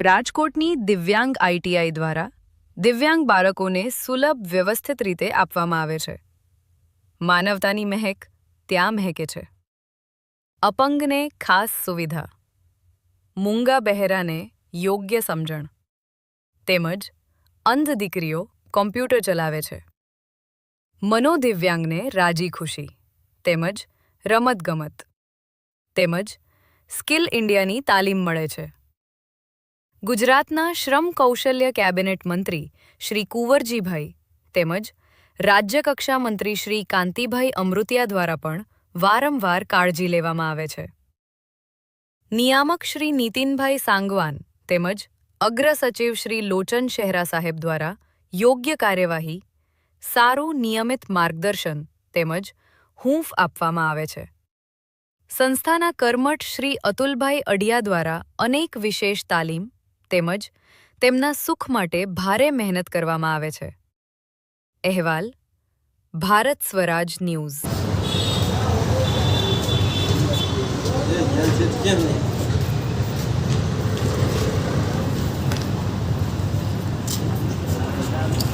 રાજકોટની દિવ્યાંગ આઈટીઆઈ દ્વારા દિવ્યાંગ બાળકોને સુલભ, વ્યવસ્થિત રીતે આપવામાં આવે છે. માનવતાની મહેક ત્યાં મહેકે છે. અપંગને ખાસ સુવિધા. મૂંગા બહેરાને યોગ્ય સમજણ. તેમજ અંધ દીકરીઓ કોમ્પ્યુટર ચલાવે છે. મનોદિવ્યાંગને રાજી ખુશી, તેમજ રમતગમત. તેમજ સ્કિલ ઇન્ડિયાની તાલીમ મળે છે. ગુજરાતના શ્રમ કૌશલ્ય કેબિનેટ મંત્રી શ્રી કુંવરજીભાઈ તેમજ રાજ્યકક્ષા મંત્રી શ્રી કાંતિભાઈ અમૃતિયા દ્વારા પણ વારંવાર કાળજી લેવામાં આવે છે. નિયામક શ્રી નીતિનભાઈ સાંગવાન તેમજ અગ્ર સચિવ શ્રી લોચન શહેરા સાહેબ દ્વારા યોગ્ય કાર્યવાહી, સારું નિયમિત માર્ગદર્શન તેમજ હૂંફ આપવામાં આવે છે. સંસ્થાના કર્મઠ શ્રી અતુલભાઈ અડિયા દ્વારા અનેક વિશેષ તાલીમ તેમજ તેમના સુખ માટે ભારે મહેનત કરવામાં આવે છે. અહેવાલ, ભારત સ્વરાજ ન્યૂઝ.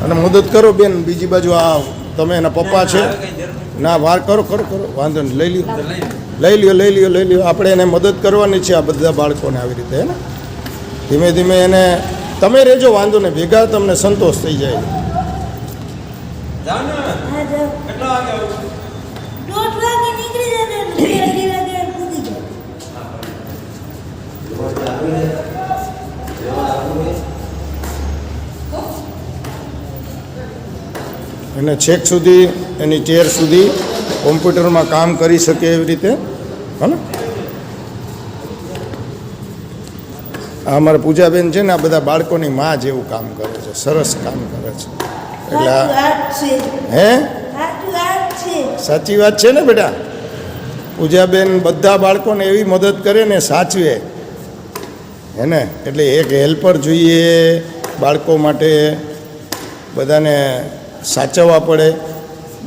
અને મદદ કરો બેન, બીજી બાજુ આ તમે એના પપ્પા છે. ના, વાર કરો કરો કરો, વાંધો નહીં, લઈ લ્યો. લઈ લ્યો લઈ લ્યો લઈ લ્યો. આપણે એને મદદ કરવાની છે આ બધા બાળકોને આવી રીતે, હે ને? ધીમે ધીમે એને તમે રહેજો વાંધો ને ભેગા તમને સંતોષ થઈ જાય. એને છેક સુધી એની ચેર સુધી કોમ્પ્યુટરમાં કામ કરી શકે એવી રીતે. હા ને? આ અમારા પૂજાબેન છે ને આ બધા બાળકોની માં જેવું કામ કરે છે સરસ કામ કરે છે. એટલે હે? સાચું વાત છે ને બેટા? પૂજાબેન બધા બાળકોને એવી મદદ કરે ને સાચવે. હે ને? એટલે એક હેલ્પર જોઈએ બાળકો માટે બધાને સાચવવા પડે.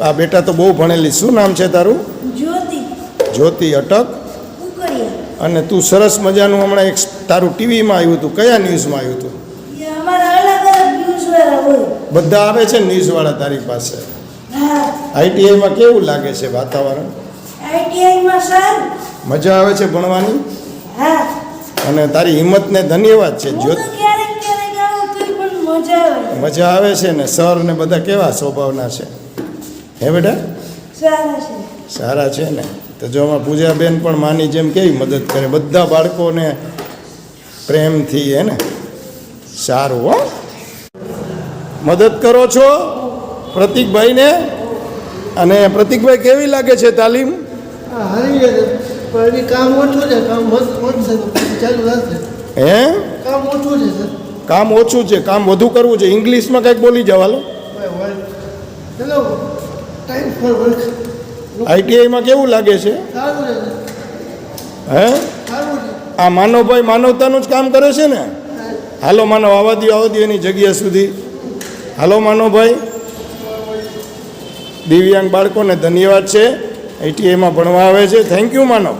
આ બેટા તો બહુ ભણેલી. શું નામ છે તારું? જ્યોતિ. જ્યોતિ અટક. અને તું સરસ મજાનું હમણાં એક તારું ટીવીમાં આવ્યું હતું. કયા ન્યૂઝમાં આવ્યું હતું? બધા આવે છે ને ન્યૂઝવાળા તારી પાસે? આઈટીઆઈમાં કેવું લાગે છે વાતાવરણ? મજા આવે છે ભણવાની? અને તારી હિંમતને ધન્યવાદ છે જ્યોત. મજા આવે. છે ને સર ને બધા કેવા સ્વભાવના છે? હે બેટા? સારા છે. સારા છે ને? તો જો આમાં પૂજાબેન પણ માની જેમ કેવી મદદ કરે? બધા બાળકોને પ્રેમથી હે ને? સારું હો. મદદ કરો છો પ્રતિકભાઈને? અને પ્રતિકભાઈ કેવી લાગે છે તાલીમ? હા કામ ઓછું છે. કામ વધુ કરવું છે. ઇંગ્લિશમાં કંઈક બોલી જવાલો ટાઈમ ફોર વર્ક આઈટીઆઈમાં કેવું લાગે છે? હે? આ માનવભાઈ માનવતાનું જ કામ કરે છે ને? હાલો માનવ આવવા દો આવવા દો એની જગ્યા સુધી. હાલો માનવભાઈ. દિવ્યાંગ બાળકોને ધન્યવાદ છે. આઈટીઆઈમાં ભણવા આવે છે. Thank you Manav